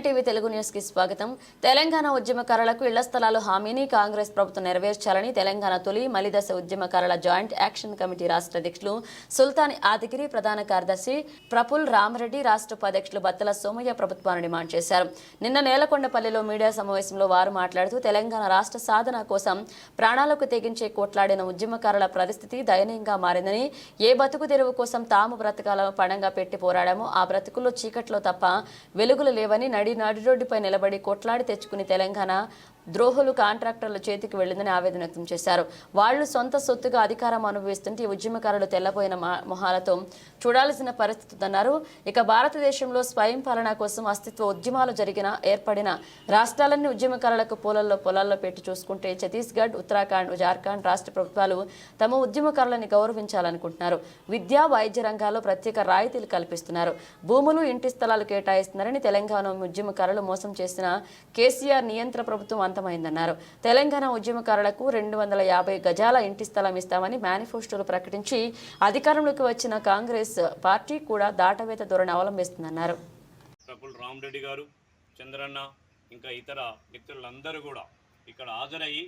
తెలుగు న్యూస్కి స్వాగతం. తెలంగాణ ఉద్యమకారులకు ఇళ్ళ స్థలాలు హామీని కాంగ్రెస్ ప్రభుత్వం నెరవేర్చాలని తెలంగాణ తొలి మలిదశ ఉద్యమకారుల జాయింట్ యాక్షన్ కమిటీ రాష్ట్ర అధ్యక్షులు సుల్తాన్ ఆదిగిరి ప్రధాన కార్యదర్శి ప్రఫుల్ రామరెడ్డి రాష్ట్ర ఉపాధ్యక్షులు బత్తల సోమయ్య ప్రభుత్వాన్ని డిమాండ్ చేశారు. నిన్న నేలకొండపల్లిలో మీడియా సమావేశంలో వారు మాట్లాడుతూ తెలంగాణ రాష్ట్ర సాధన కోసం ప్రాణాలకు తెగించే కోట్లాడిన ఉద్యమకారుల పరిస్థితి దయనీయంగా మారిందని ఏ బతుకు తెరువు కోసం తాము బ్రతకాల పణంగా పెట్టి పోరాడామో ఆ బ్రతుకుల్లో చీకట్లో తప్ప వెలుగులు లేవని నడి నడి రోడ్డుపై నిలబడి కొట్లాడి తెచ్చుకుని తెలంగాణ ద్రోహులు కాంట్రాక్టర్ల చేతికి వెళ్ళిందని ఆవేదన వ్యక్తం చేశారు. వాళ్ళు సొంత సొత్తుగా అధికారం అనుభవిస్తుంటే ఈ ఉద్యమకారులు తెల్లబోయిన మొహాలతో చూడాల్సిన పరిస్థితి ఉందన్నారు. ఇక భారతదేశంలో స్వయం పాలన కోసం అస్తిత్వ ఉద్యమాలు జరిగిన ఏర్పడిన రాష్ట్రాలన్నీ ఉద్యమకారులకు పొలాల్లో పొలాల్లో పెట్టి చూసుకుంటే ఛత్తీస్గఢ్ ఉత్తరాఖండ్ జార్ఖండ్ రాష్ట్ర ప్రభుత్వాలు తమ ఉద్యమకారులని గౌరవించాలనుకుంటున్నారు. విద్యా వైద్య రంగాల్లో ప్రత్యేక రాయితీలు కల్పిస్తున్నారు. భూములు ఇంటి స్థలాలు కేటాయిస్తున్నారని తెలంగాణ ఉద్యమకారులు మోసం చేసిన కేసీఆర్ నియంత్ర ప్రభుత్వం విజయవంతమైందన్నారు. తెలంగాణ ఉద్యమకారులకు రెండు వందల యాభై గజాల ఇంటి స్థలం ఇస్తామని మేనిఫెస్టోలు ప్రకటించి అధికారంలోకి వచ్చిన కాంగ్రెస్ పార్టీ కూడా దాటవేత ధోరణి అవలంబిస్తుందన్నారు. రామరెడ్డి గారు చంద్రన్న ఇంకా ఇతర మిత్రులందరూ కూడా ఇక్కడ హాజరయ్యి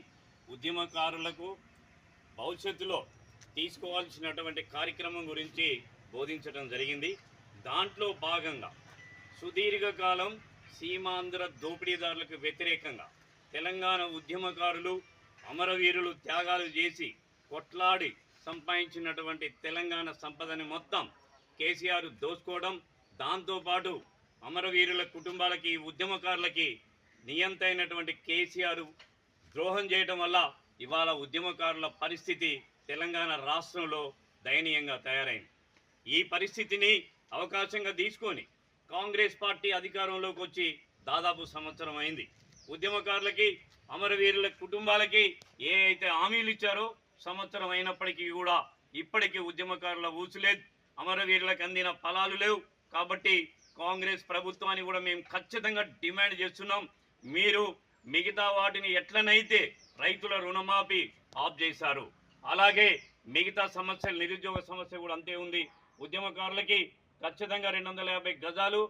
ఉద్యమకారులకు భవిష్యత్తులో తీసుకోవాల్సినటువంటి కార్యక్రమం గురించి బోధించడం జరిగింది. దాంట్లో భాగంగా సుదీర్ఘకాలం సీమాంధ్ర దోపిడీదారులకు వ్యతిరేకంగా తెలంగాణ ఉద్యమకారులు అమరవీరులు త్యాగాలు చేసి కొట్లాడి సంపాదించినటువంటి తెలంగాణ సంపదని మొత్తం కేసీఆర్ దోసుకోవడం దాంతోపాటు అమరవీరుల కుటుంబాలకి ఉద్యమకారులకి నియంతైనటువంటి కేసీఆర్ ద్రోహం చేయడం వల్ల ఇవాళ ఉద్యమకారుల పరిస్థితి తెలంగాణ రాష్ట్రంలో దయనీయంగా తయారైంది. ఈ పరిస్థితిని అవకాశంగా తీసుకొని కాంగ్రెస్ పార్టీ అధికారంలోకి వచ్చి దాదాపు సంవత్సరం అయింది. ఉద్యమకారులకి అమరవీరుల కుటుంబాలకి ఏ అయితే హామీలు ఇచ్చారో సంవత్సరం అయినప్పటికీ కూడా ఇప్పటికీ ఉద్యమకారుల ఊసులేదు అమరవీరులకు అందిన ఫలాలు లేవు. కాబట్టి కాంగ్రెస్ ప్రభుత్వాన్ని కూడా మేము ఖచ్చితంగా డిమాండ్ చేస్తున్నాం. మీరు మిగతా వాటిని ఎట్లనైతే రైతుల రుణమాఫీ ఆఫ్ చేశారు అలాగే మిగతా సమస్యలు నిరుద్యోగ సమస్య కూడా అంతే ఉంది. ఉద్యమకారులకి ఖచ్చితంగా రెండు వందల యాభై గజాలు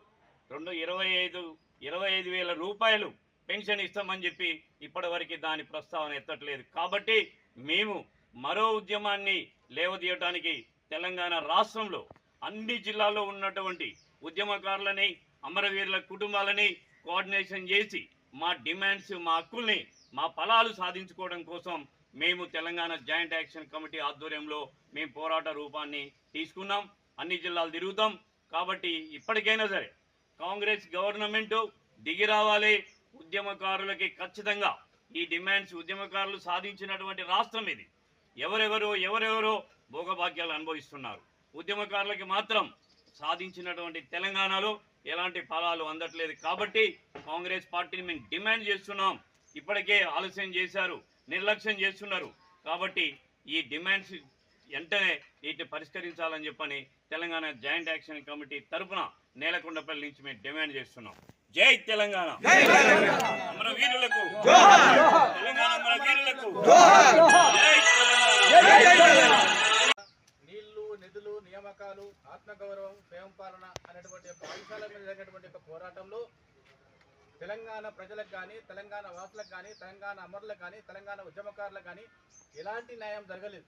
రెండు ఇరవై ఐదు ఇరవై ఐదు వేల రూపాయలు పెన్షన్ ఇస్తామని చెప్పి ఇప్పటివరకు దాని ప్రస్తావన ఎత్తట్లేదు. కాబట్టి మేము మరో ఉద్యమాన్ని లేవదీయటానికి తెలంగాణ రాష్ట్రంలో అన్ని జిల్లాల్లో ఉన్నటువంటి ఉద్యమకారులని అమరవీరుల కుటుంబాలని కోఆర్డినేషన్ చేసి మా డిమాండ్స్ మా హక్కుల్ని మా ఫలాలు సాధించుకోవడం కోసం మేము తెలంగాణ జాయింట్ యాక్షన్ కమిటీ ఆధ్వర్యంలో మేము పోరాట రూపాన్ని తీసుకున్నాం. అన్ని జిల్లాలు తిరుగుతాం. కాబట్టి ఇప్పటికైనా సరే కాంగ్రెస్ గవర్నమెంటు దిగి రావాలి. ఉద్యమకారులకి ఖచ్చితంగా ఈ డిమాండ్స్ ఉద్యమకారులు సాధించినటువంటి రాష్ట్రం ఇది. ఎవరెవరో ఎవరెవరో భోగభాగ్యాలు అనుభవిస్తున్నారు. ఉద్యమకారులకి మాత్రం సాధించినటువంటి తెలంగాణలో ఎలాంటి ఫలాలు అందట్లేదు కాబట్టి కాంగ్రెస్ పార్టీని మేము డిమాండ్ చేస్తున్నాం. ఇప్పటికే ఆలస్యం చేశారు నిర్లక్ష్యం చేస్తున్నారు. కాబట్టి ఈ డిమాండ్స్ వెంటనే వీటిని పరిష్కరించాలని చెప్పని తెలంగాణ జాయింట్ యాక్షన్ కమిటీ తరపున నేలకొండపల్లి నుంచి మేము డిమాండ్ చేస్తున్నాం. జై తెలంగాణ! వీరులకు తెలంగాణ వీరులకు నీళ్ళు నిధులు నియామకాలు ఆత్మగౌరవం స్వయం పాలన అనేటువంటి అంశాల మీద జరిగినటువంటి పోరాటంలో తెలంగాణ ప్రజలకు కానీ తెలంగాణ వాసులకు కానీ తెలంగాణ అమరులకు కానీ తెలంగాణ ఉద్యమకారులకు కానీ ఎలాంటి న్యాయం జరగలేదు.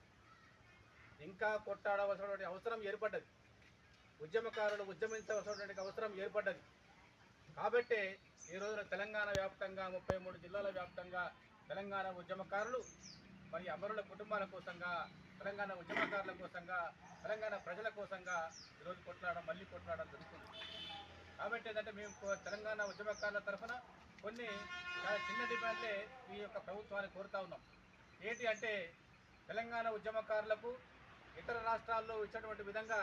ఇంకా కొట్టాడవలసినటువంటి అవసరం ఏర్పడ్డది. ఉద్యమకారులు ఉద్యమించవలసినటువంటి అవసరం ఏర్పడ్డది. కాబట్టి ఈ రోజున తెలంగాణ వ్యాప్తంగా ముప్పై మూడు జిల్లాల వ్యాప్తంగా తెలంగాణ ఉద్యమకారులు మరి అమరుల కుటుంబాల కోసంగా తెలంగాణ ఉద్యమకారుల కోసంగా తెలంగాణ ప్రజల కోసంగా ఈరోజు కొట్లాడడం మళ్ళీ కొట్లాడడం జరుగుతుంది. కాబట్టి ఏంటంటే మేము తెలంగాణ ఉద్యమకారుల తరఫున కొన్ని చాలా చిన్న డిమాండ్లే ఈ యొక్క ప్రభుత్వాన్ని కోరుతా ఉన్నాం. ఏంటి అంటే తెలంగాణ ఉద్యమకారులకు ఇతర రాష్ట్రాల్లో ఇచ్చినటువంటి విధంగా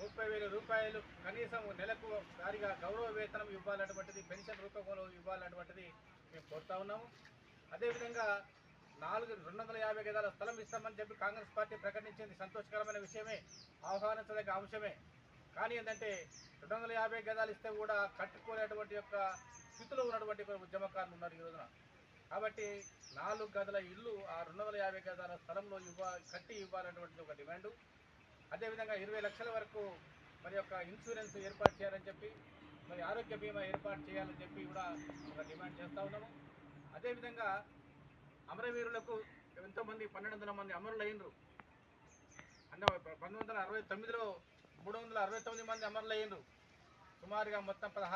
ముప్పై వేల రూపాయలు కనీసం నెలకు వారిగా గౌరవ వేతనం ఇవ్వాలన్నటువంటిది పెన్షన్ రూపంలో ఇవ్వాలన్నటువంటిది మేము కోరుతా ఉన్నాము. అదేవిధంగా నాలుగు రెండు వందల యాభై గదాల స్థలం ఇస్తామని చెప్పి కాంగ్రెస్ పార్టీ ప్రకటించింది. సంతోషకరమైన విషయమే ఆహ్వానించదగ్గ అంశమే. కానీ ఏంటంటే రెండు వందల యాభై గదాలు ఇస్తే కూడా కట్టుకోలేటువంటి యొక్క స్థితిలో ఉన్నటువంటి ఉద్యమకారులు ఉన్నారు ఈ రోజున. కాబట్టి నాలుగు గదుల ఇల్లు ఆ రెండు వందల యాభై గదాల స్థలంలో ఇవ్వ కట్టి ఇవ్వాలన్నటువంటి ఒక డిమాండు. అదేవిధంగా ఇరవై లక్షల వరకు మరి యొక్క ఇన్సూరెన్స్ ఏర్పాటు చేయాలని చెప్పి మరి ఆరోగ్య బీమా ఏర్పాటు చేయాలని చెప్పి కూడా ఒక డిమాండ్ చేస్తూ ఉన్నాము. అదేవిధంగా అమరవీరులకు ఎంతోమంది పన్నెండు వందల మంది అమరులు అయినరు అంటే పంతొమ్మిది వందల అరవై తొమ్మిదిలో మూడు వందల అరవై తొమ్మిది మంది అమరులు అయినరు సుమారుగా మొత్తం పదహారు